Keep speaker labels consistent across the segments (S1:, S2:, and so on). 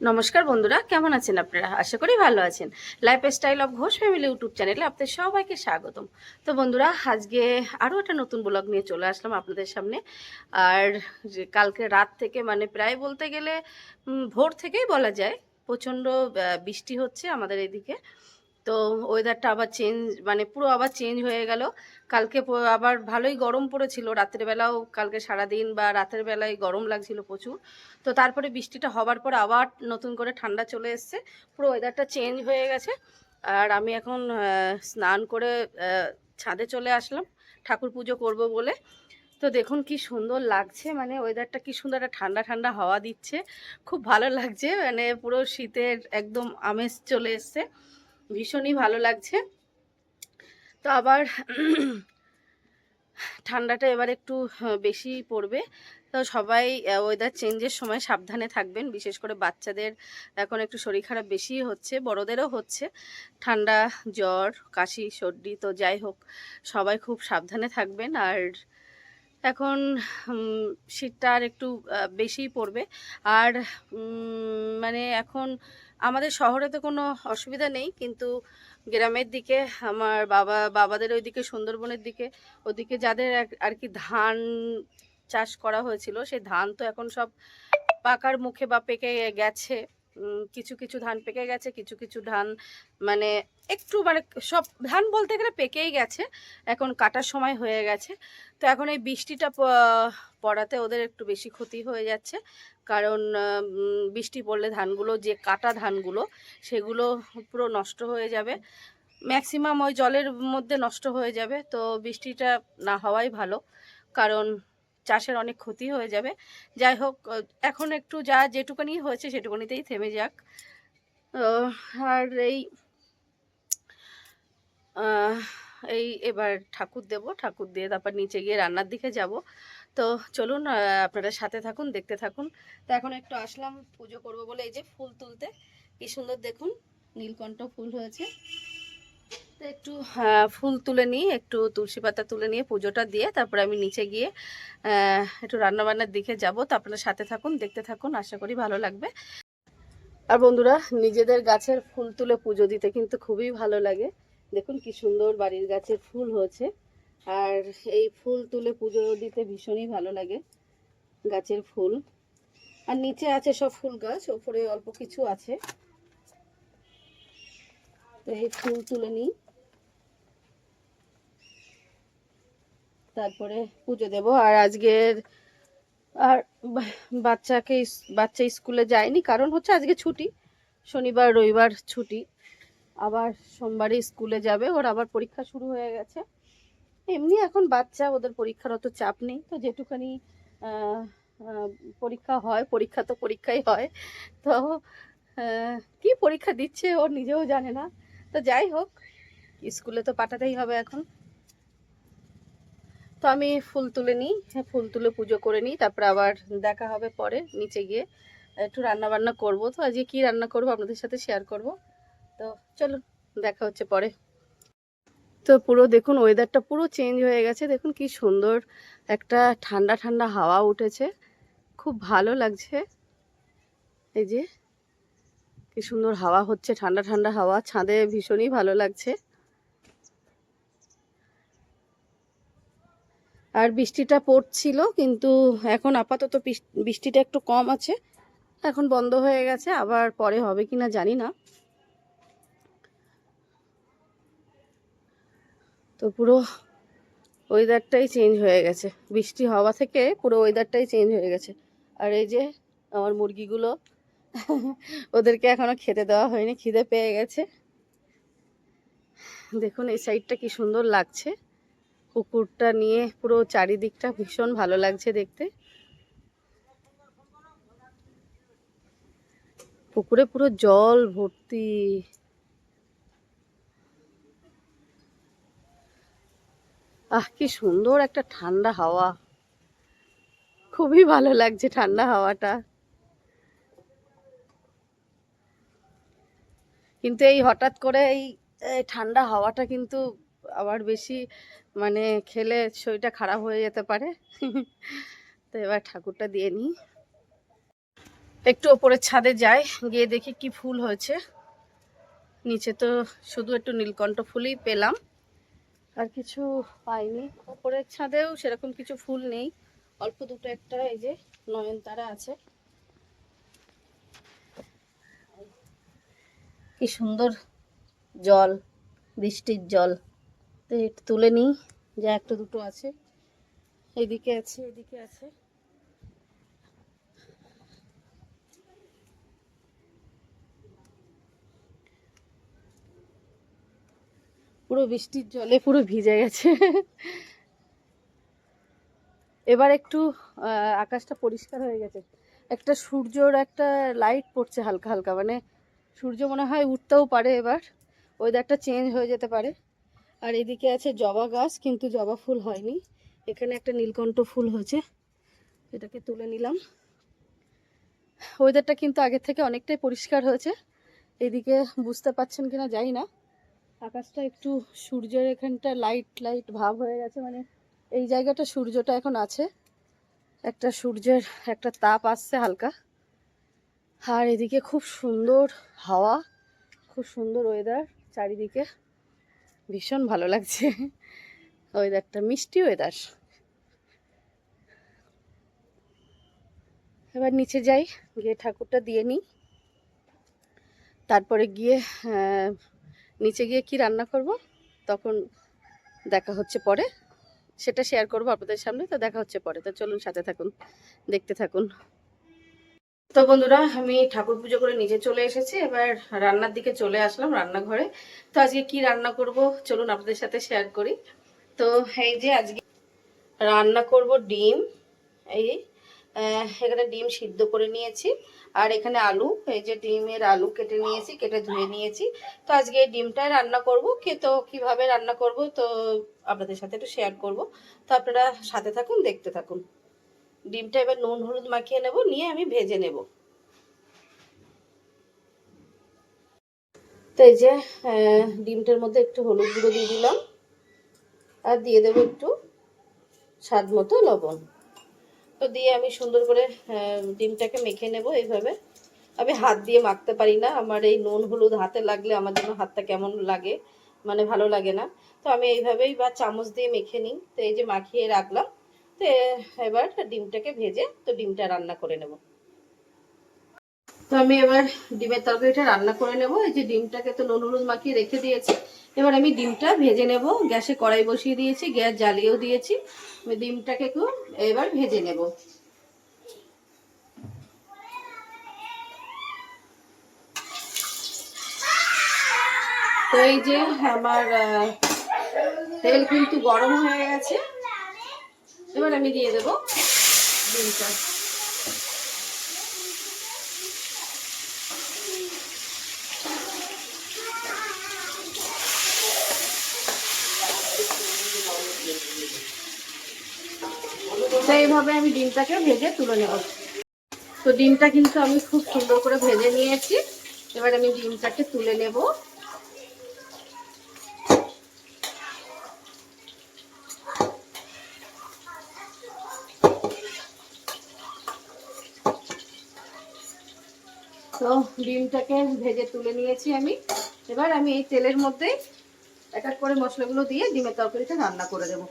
S1: নমস্কার বন্ধুরা, কেমন আছেন আপনারা? আশা করি ভালো আছেন। Lifestyle of Ghosh family YouTube চ্যানেলে আপনাদের সবাইকে স্বাগতম। তো বন্ধুরা, আজকে আরও একটা নতুন ব্লগ নিয়ে চলে আসলাম আপনাদের সামনে। আর যে কালকে রাত থেকে মানে প্রায় বলতে গেলে ভোর থেকেই বলা যায়, প্রচণ্ড বৃষ্টি হচ্ছে আমাদের এদিকে। তো ওয়েদারটা আবার চেঞ্জ মানে পুরো আবার চেঞ্জ হয়ে গেল। কালকে আবার ভালোই গরম পড়েছিল রাতের বেলাও কালকে সারাদিন বা রাতের বেলায় গরম লাগছিল প্রচুর। তো তারপরে বৃষ্টিটা হবার পর আবার নতুন করে ঠান্ডা চলে এসছে, পুরো ওয়েদারটা চেঞ্জ হয়ে গেছে। আর আমি এখন স্নান করে ছাদে চলে আসলাম, ঠাকুর পুজো করব বলে। তো দেখুন কি সুন্দর লাগছে মানে ওয়েদারটা কি সুন্দর, একটা ঠান্ডা ঠান্ডা হাওয়া দিচ্ছে। খুব ভালো লাগছে মানে পুরো শীতের একদম আমেজ চলে এসছে। ভীষণই ভালো লাগছে। তো আবার ঠান্ডাটা এবার একটু বেশি পড়বে। তো সবাই ওয়েদার চেঞ্জের সময় সাবধানে থাকবেন। বিশেষ করে বাচ্চাদের এখন একটু শরীর খারাপ বেশি হচ্ছে, বড়দেরও হচ্ছে। ঠান্ডা, জ্বর, কাশি, সর্দি, তো যাই হোক, সবাই খুব সাবধানে থাকবেন। আর এখন শীতটা আর একটু বেশিই পড়বে। আর মানে এখন আমাদের শহরে তো কোনো অসুবিধা নেই, কিন্তু গ্রামের দিকে, আমার বাবা, বাবাদের ওইদিকে, সুন্দরবনের দিকে, ওদিকে যাদের আর কি ধান চাষ করা হয়েছিল, সেই ধান তো এখন সব পাকার মুখে বা পেকে গেছে। কিছু কিছু ধান পেকে গেছে, কিছু কিছু ধান মানে একটু মানে সব ধান বলতে গেলে পেকেই গেছে, এখন কাটার সময় হয়ে গেছে। তো এখন এই বৃষ্টিটা পড়াতে ওদের একটু বেশি ক্ষতি হয়ে যাচ্ছে। কারণ বৃষ্টি পড়লে ধানগুলো, যে কাটা ধানগুলো, সেগুলো পুরো নষ্ট হয়ে যাবে। ম্যাক্সিমাম ওই জলের মধ্যে নষ্ট হয়ে যাবে। তো বৃষ্টিটা না হওয়াই ভালো। কারণ চাষের অনেক ক্ষতি হয়ে যাবে। যাই হোক এখন একটু যা যেটুকুনি হয়েছে সেটুকুনিতেই থেমে যাক। আর এই এই এবার ঠাকুর দেব। ঠাকুর দিয়ে তারপর নিচে গিয়ে রান্নার দিকে যাব। তো চলুন আপনারা সাথে থাকুন, দেখতে থাকুন। তো এখন একটু আসলাম পুজো করব বলে। এই যে ফুল তুলতে, কি সুন্দর দেখুন, নীলকণ্ঠ ফুল হয়েছে। তো একটু আহ, ফুল তুলে নিই একটু তুলসী পাতা তুলে নিয়ে পুজোটা দিয়ে তারপরে আমি নিচে গিয়ে একটু রান্নাবান্নার দিকে যাব। তো আপনারা সাথে থাকুন দেখতে থাকুন আশা করি ভালো লাগবে। আর বন্ধুরা নিজেদের গাছের ফুল তুলে পুজো দিতে কিন্তু খুবই ভালো লাগে। দেখুন কি সুন্দর বাড়ির গাছের ফুল হয়েছে। আর এই ফুল তুলে পুজো দিতে ভীষণই ভালো লাগে গাছের ফুল। আর নিচে আছে সব ফুল গাছ ওপরে অল্প কিছু আছে। তো ফুল তুলে নিই। তারপরে পুজো দেব। আর আজকের আর বাচ্চাকে বাচ্চা স্কুলে যায়নি, কারণ হচ্ছে আজকে ছুটি। শনিবার, রবিবার ছুটি। আবার সোমবারে স্কুলে যাবে, ওর আবার পরীক্ষা শুরু হয়ে গেছে। এমনি এখন বাচ্চা, ওদের পরীক্ষার অত চাপ নেই। তো যেটুখানি পরীক্ষা হয়, পরীক্ষা তো পরীক্ষাই হয়। তো কি পরীক্ষা দিচ্ছে ও নিজেও জানে না। তো যাই হোক স্কুলে তো পাঠাতেই হবে এখন। তো আমি ফুল তুলে নিই হ্যাঁ, ফুল তুলে পুজো করে নিই তারপরে আবার দেখা হবে পরে নিচে গিয়ে। একটু রান্না বান্না করব তো আজকে কি রান্না করব আপনাদের সাথে শেয়ার করব। তো চলো দেখা হচ্ছে পরে। তো পুরো দেখুন ওয়েদারটা পুরো চেঞ্জ হয়ে গেছে। দেখুন কি সুন্দর একটা ঠান্ডা ঠান্ডা হাওয়া উঠেছে। খুব ভালো লাগছে। এই যে কি সুন্দর হাওয়া হচ্ছে, ঠান্ডা ঠান্ডা হাওয়া, ছাদে ভীষণই ভালো লাগছে। আর বৃষ্টিটা পড়ছিল, কিন্তু এখন আপাতত বৃষ্টিটা একটু কম আছে। এখন বন্ধ হয়ে গেছে, আবার পরে হবে কিনা জানি না। তো পুরো ওয়েদারটাই চেঞ্জ হয়ে গেছে। বৃষ্টি হওয়া থেকে পুরো ওয়েদারটাই চেঞ্জ হয়ে গেছে। আর এই যে আমার মুরগিগুলো ওদেরকে এখনও খেতে দেওয়া হয়নি, খিদে পেয়ে গেছে। দেখুন, এই সাইডটা কি সুন্দর লাগছে। পুকুরটা নিয়ে পুরো চারিদিকটা ভীষণ ভালো লাগছে দেখতে। পুকুরে পুরো জল ভর্তি। আহ, কি সুন্দর একটা ঠান্ডা হাওয়া। খুবই ভালো লাগছে ঠান্ডা হাওয়াটা। কিন্তু এই হঠাৎ করে এই ঠান্ডা হাওয়াটা কিন্তু আবার বেশি মানে খেলে শরীরটা খারাপ হয়ে যেতে পারে। তো এবার ঠাকুরটা দিয়ে নিই একটু ওপরের ছাদে যাই, গিয়ে দেখি কি ফুল হয়েছে। নিচে তো শুধু একটু নীলকণ্ঠ ফুলই পেলাম। আর কিছু পাইনি। ওপরের ছাদেও সেরকম কিছু ফুল নেই। অল্প দুটো একটা এই যে নয়নতারা আছে। কি সুন্দর জল, বৃষ্টির জল। তো একটু তুলে নিই, যা একটা দুটো আছে। এইদিকে আছে এদিকে আছে। পুরো বৃষ্টির জলে পুরো ভিজে গেছে। এবার একটু আকাশটা পরিষ্কার হয়ে গেছে। একটা সূর্যর একটা লাইট পড়ছে হালকা হালকা মানে সূর্য মনে হয় উঠতেও পারে এবার। ওয়েদারটা চেঞ্জ হয়ে যেতে পারে। আর এদিকে আছে জবা গাছ, কিন্তু জবা ফুল হয়নি। এখানে একটা নীলকণ্ঠ ফুল হয়েছে। এটাকে তুলে নিলাম। ওয়েদারটা কিন্তু আগের থেকে অনেকটাই পরিষ্কার হয়েছে। এদিকে বুঝতে পাচ্ছেন কিনা জানি না। আকাশটা একটু সূর্যের এখানটা লাইট লাইট ভাব হয়ে গেছে। মানে এই জায়গাটা সূর্যটা এখন আছে। একটা সূর্যের একটা তাপ আসছে হালকা। আর এদিকে খুব সুন্দর হাওয়া, খুব সুন্দর ওয়েদার চারিদিকে। ভীষণ ভালো লাগছে ওয়েদারটা মিষ্টি ওয়েদার এবার নিচে যাই, গিয়ে ঠাকুরটা দিয়ে নিই। তারপরে গিয়ে নিচে গিয়ে কি রান্না করব? তখন দেখা হচ্ছে পরে। সেটা শেয়ার করব আপনাদের সামনে, তো দেখা হচ্ছে পরে। তো চলুন সাথে থাকুন, দেখতে থাকুন। তো বন্ধুরা, আমি ঠাকুর পুজো করে নিচে চলে এসেছি। এবার রান্নার দিকে চলে আসলাম রান্নাঘরে। তো আজকে কি রান্না করব? চলুন আপনাদের সাথে শেয়ার করি। তো এই যে আজকে রান্না করব ডিম। এই এখানে ডিম সিদ্ধ করে নিয়েছি। আর এখানে আলু, এই যে ডিমের আলু কেটে নিয়েছি, কেটে ধুয়ে নিয়েছি। তো আজকে ডিমটাই রান্না করব। কে, তো কীভাবে রান্না করব? তো আপনাদের সাথে একটু শেয়ার করব। তো আপনারা সাথে থাকুন, দেখতে থাকুন। ডিমটা এবার নুন হলুদ মাখিয়ে নেব, নিয়ে আমি ভেজে নেব। তো এই যে ডিমটার মধ্যে একটু হলুদ গুঁড়ো দিয়ে দিলাম। আর দিয়ে দেবো একটু স্বাদ মতো লবণ। তো দিয়ে আমি সুন্দর করে ডিমটাকে মেখে নেব এইভাবে। আমি হাত দিয়ে মাখতে পারি না, আমার এই নুন হলুদ হাতে লাগলে আমার জন্য হাতটা কেমন লাগে মানে ভালো লাগে না। তো আমি এইভাবেই বা চামচ দিয়ে মেখে নিই। তো এই যে মাখিয়ে রাখলাম তো এবার ডিমটাকে ভেজে তো ডিমটা রান্না করে নেব। তো আমি এবার ডিমের তরকারিটা রান্না করে নেব। এই যে ডিমটাকে তো নুন হলুদ মাখিয়ে রেখে দিয়েছি। এবার আমি ডিমটা ভেজে নেব। গ্যাসে কড়াই বসিয়ে দিয়েছি, গ্যাস জ্বালিয়েও দিয়েছি। আমি ডিমটাকে একটু এবার ভেজে নেব। তো এই যে আমার তেল কিন্তু গরম হয়ে গেছে। এবার আমি দিয়ে দেবো ডিমটা। এইভাবে আমি ডিমটাকে ভেজে তুলে নেব। তো ডিমটা কিন্তু আমি খুব সুন্দর করে ভেজে নিয়েছি। এবার আমি ডিমটাকে তুলে নেব। তো ডিমটাকে ভেজে তুলে নিয়েছি আমি। এবার আমি এই তেলের মধ্যে এক এক করে মশলাগুলো দিয়ে ডিমের তরকারিটা রান্না করে দেব।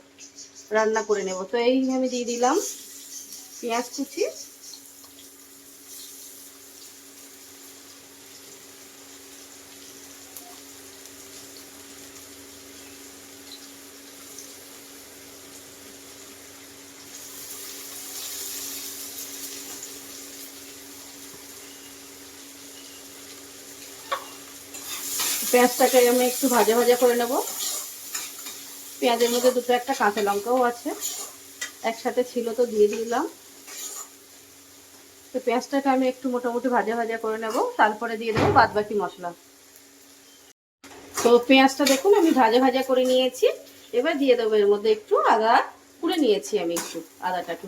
S1: রান্না করে নেব। তো এই আমি দিয়ে দিলাম পেঁয়াজ কুচি। পেঁয়াজটাকে আমি একটু ভাজা ভাজা করে নেব। পেঁয়াজের মধ্যে দুটো একটা কাঁচা লঙ্কাও আছে। একসাথে ছিল তো, দিয়ে দিলাম। তো পেঁয়াজটাকে আমি একটু মোটামুটি ভাজা ভাজা করে নেব, তারপরে দিয়ে দেবো বাদ বাকি মশলা। তো পেঁয়াজটা দেখুন, আমি ভাজা ভাজা করে নিয়েছি। এবার দিয়ে দেবো এর মধ্যে একটু আদা কুড়ে নিয়েছি আমি একটু আদাটাকে।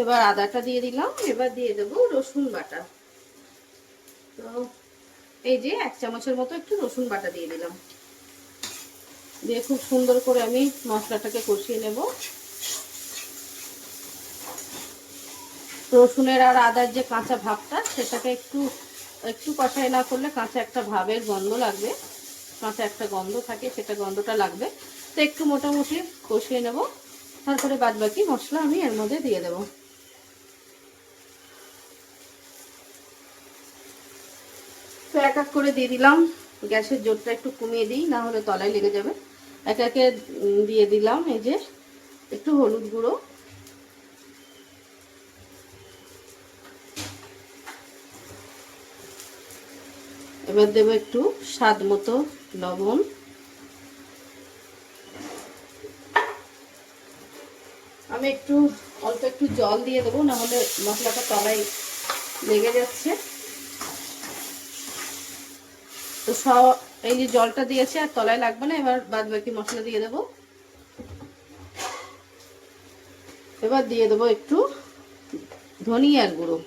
S1: এবার আদাটা দিয়ে দিলাম, এবার দিয়ে দেবো রসুন বাটা। তো এই যে এক চামচের মতো একটু রসুন বাটা দিয়ে দিলাম। দিয়ে খুব সুন্দর করে আমি মশলাটাকে কষিয়ে নেব। রসুনের আর আদার যে কাঁচা ভাবটা, সেটাকে একটু একটু কষাই না করলে কাঁচা একটা ভাবের গন্ধ লাগবে। কাঁচা একটা গন্ধ থাকে, সেটা গন্ধটা লাগবে। তো একটু মোটামুটি কষিয়ে নেব। তারপরে বাদ বাকি মশলা আমি এর মধ্যে দিয়ে দেব। এক এক করে দিয়ে দিলাম। গ্যাসের জোরটা একটু কমিয়ে দিই, না হলে তলায় লেগে যাবে। এক একে দিয়ে দিলাম এই যে একটু হলুদ গুঁড়ো। এবার দেবো একটু স্বাদ মতো লবণ। আমি একটু, অল্প একটু জল দিয়ে দেবো, না হলে মশলাটা তলায় লেগে যাচ্ছে। তো সব এই যে জলটা দিয়েছি আর তলায় লাগবে না, এবার বাদ বাকি মশলা দিয়ে দেবো। এবার দিয়ে দেবো একটু ধনিয়ার গুঁড়ো।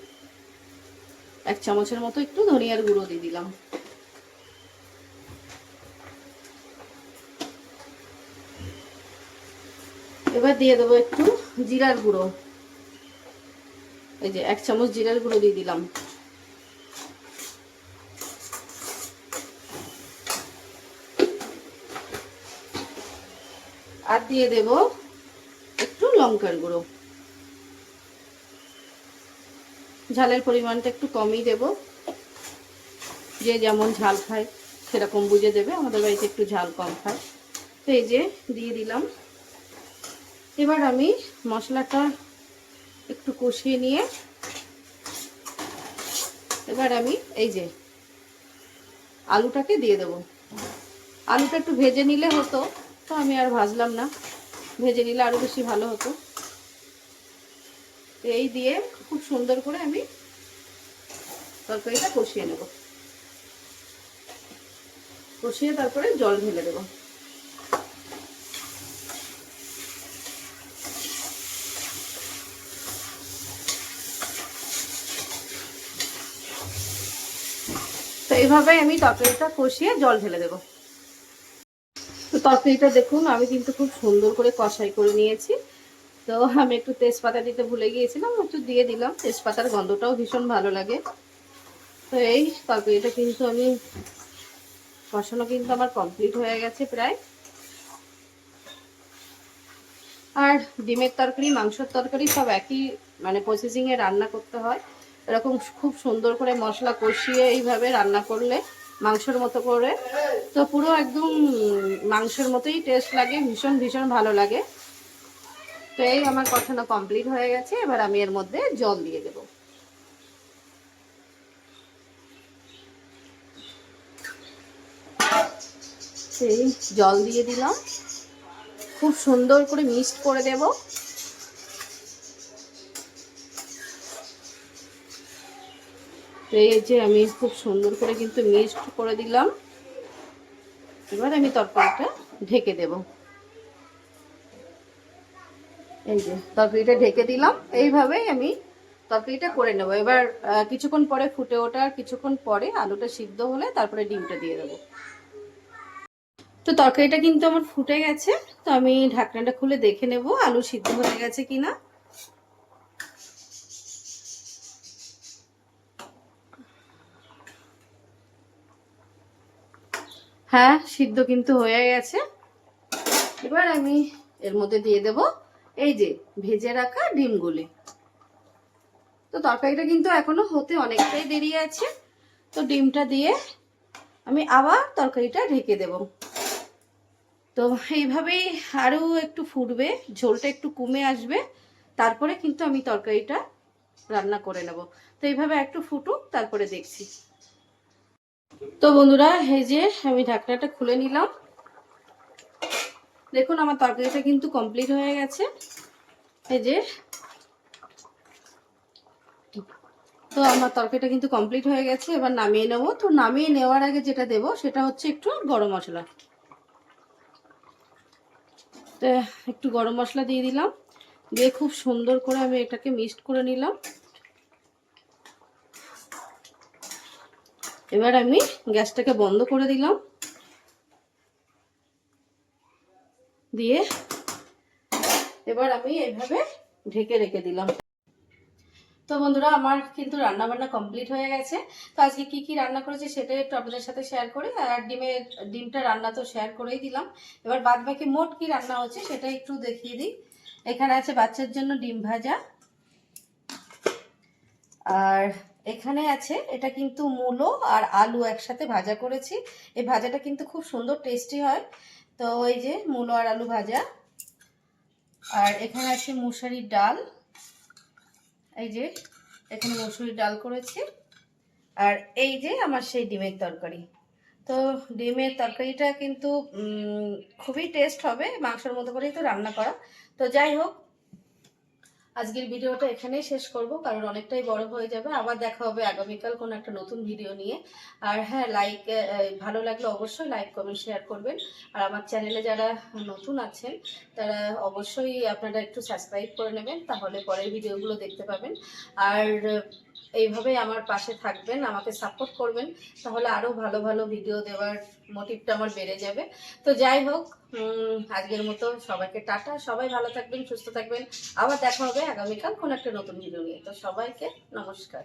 S1: এক চামচের মতো একটু ধনিয়ার গুঁড়ো দিয়ে দিলাম। এবার দিয়ে দেবো একটু জিরার গুঁড়ো। এই যে এক চামচ জিরার গুঁড়ো দিয়ে দিলাম। আর দিয়ে দেব একটু লঙ্কার গুঁড়ো। ঝালের পরিমাণটা একটু কমই দেব। যে যেমন ঝাল খায়, সেরকম বুঝে দেবে। আমাদের বাড়িতে একটু ঝাল কম খায়। তো এই যে দিয়ে দিলাম। এবার আমি মশলাটা একটু কষিয়ে নিয়ে, এবার আমি এই যে আলুটাকে দিয়ে দেব। আলুটা একটু ভেজে নিলে হতো। তো আমি আর ভাজলাম না। ভেজে নিলে আরও বেশি ভালো হতো। এই দিয়ে খুব সুন্দর করে আমি তরকারিটা কষিয়ে নেব। কষিয়ে তারপরে জল ঢেলে দেবো। তো এইভাবে আমি তরকারিটা কষিয়ে জল ঢেলে দেবো। তরকারিটা দেখুন, আমি কিন্তু খুব সুন্দর করে কষাই করে নিয়েছি। তো আমি একটু তেজপাতা দিতে ভুলে গিয়েছিলাম, একটু দিয়ে দিলাম। তেজপাতার গন্ধটাও ভীষণ ভালো লাগে। তো এই তরকারিটা কিন্তু আমি কষানো কিন্তু আমার কমপ্লিট হয়ে গেছে প্রায়। আর ডিমের তরকারি, মাংসের তরকারি সব একই মানে প্রসেসিংয়ে রান্না করতে হয়। এরকম খুব সুন্দর করে মশলা কষিয়ে এইভাবে রান্না করলে মাংসের মতো করে। তো পুরো একদম মাংসের মতোই টেস্ট লাগে, ভীষণ ভীষণ ভালো লাগে। তো এই আমার কষানো কমপ্লিট হয়ে গেছে। এবার আমি এর মধ্যে জল দিয়ে দেব। সেই জল দিয়ে দিলাম। খুব সুন্দর করে মিক্সড করে দেব। এই যে আমি খুব সুন্দর করে কিন্তু মিক্সড করে দিলাম। এবার আমি তরকারিটা ঢেকে দেব। এই যে তরকারিটা ঢেকে দিলাম। এইভাবেই আমি তরকারিটা করে নেব। এবার কিছুক্ষণ পরে ফুটে ওঠার কিছুক্ষণ পরে আলুটা সিদ্ধ হলে তারপরে ডিমটা দিয়ে দেবো। তো তরকারিটা কিন্তু আমার ফুটে গেছে। তো আমি ঢাকনাটা খুলে দেখে নেব আলু সিদ্ধ হয়ে গেছে কিনা। হ্যাঁ সিদ্ধ কিন্তু হয়ে গেছে। এবার আমি এর মধ্যে দিয়ে দেব এই যে ভেজে রাখা ডিমগুলি। তো তরকারিটা কিন্তু এখনও হতে অনেকটাই দেরি আছে। তো ডিমটা দিয়ে আমি আবার তরকারিটা ঢেকে দেব। তো এইভাবেই আরও একটু ফুটবে, ঝোলটা একটু কমে আসবে। তারপরে কিন্তু আমি তরকারিটা রান্না করে নেব। তো এইভাবে একটু ফুটুক, তারপরে দেখছি। তো বন্ধুরা, এই যে আমি ঢাকনাটা খুলে নিলাম। দেখুন, আমার তরকারিটা কিন্তু কমপ্লিট হয়ে গেছে। এই যে। তো আমার তরকারিটা কিন্তু কমপ্লিট হয়ে গেছে, এবার নামিয়ে নেব। তো নামিয়ে নেওয়ার আগে যেটা দেব, সেটা হচ্ছে একটু গরম মশলা। একটু গরম মশলা দিয়ে দিলাম। দিয়ে খুব সুন্দর করে আমি এটাকে মিক্সড করে নিলাম। এবার আমি গ্যাসটাকে বন্ধ করে দিলাম। দিয়ে এবার আমি এইভাবে ঢেকে রেখে দিলাম। তো বন্ধুরা, আমার কিন্তু রান্না বান্না কমপ্লিট হয়ে গেছে। তো আজকে কি কি রান্না করেছি সেটাই একটু আপনাদের সাথে শেয়ার করি, আর ডিমের, ডিমটা রান্না তো শেয়ার করেই দিলাম। এবার বাদ বাকি মোট কি রান্না হচ্ছে সেটা একটু দেখিয়ে দিই। এখানে আছে বাচ্চার জন্য ডিম ভাজা, আর এখানে আছে, এটা কিন্তু মূলো আর আলু একসাথে ভাজা করেছি। এই ভাজাটা কিন্তু খুব সুন্দর টেস্টি হয়। তো এই যে মূলো আর আলু ভাজা। আর এখানে আছে মুসারির ডাল। এই যে এখানে মসুরির ডাল করেছি। আর এই যে আমার সেই ডিমের তরকারি। তো ডিমের তরকারিটা কিন্তু খুবই টেস্ট হবে, মাংসের মতো করেই তো রান্না করা। তো যাই হোক আজকের ভিডিওটা এখানেই শেষ করব, কারণ অনেকটাই বড় হয়ে যাবে। আবার দেখা হবে আগামীকাল কোনো একটা নতুন ভিডিও নিয়ে। আর হ্যাঁ লাইক ভালো লাগলে অবশ্যই লাইক কমেন্ট শেয়ার করবেন। আর আমার চ্যানেলে যারা নতুন আছেন, তারা অবশ্যই আপনারা একটু সাবস্ক্রাইব করে নেবেন, তাহলে পরের ভিডিওগুলো দেখতে পাবেন। আর এইভাবেই আমার পাশে থাকবেন, আমাকে সাপোর্ট করবেন, তাহলে আরও ভালো ভালো ভিডিও দেওয়ার মোটিভটা আমার বেড়ে যাবে। তো যাই হোক আজকের মতো সবাইকে টাটা। সবাই ভালো থাকবেন, সুস্থ থাকবেন। আবার দেখা হবে আগামীকাল কোনো একটা নতুন ভিডিও নিয়ে। তো সবাইকে নমস্কার।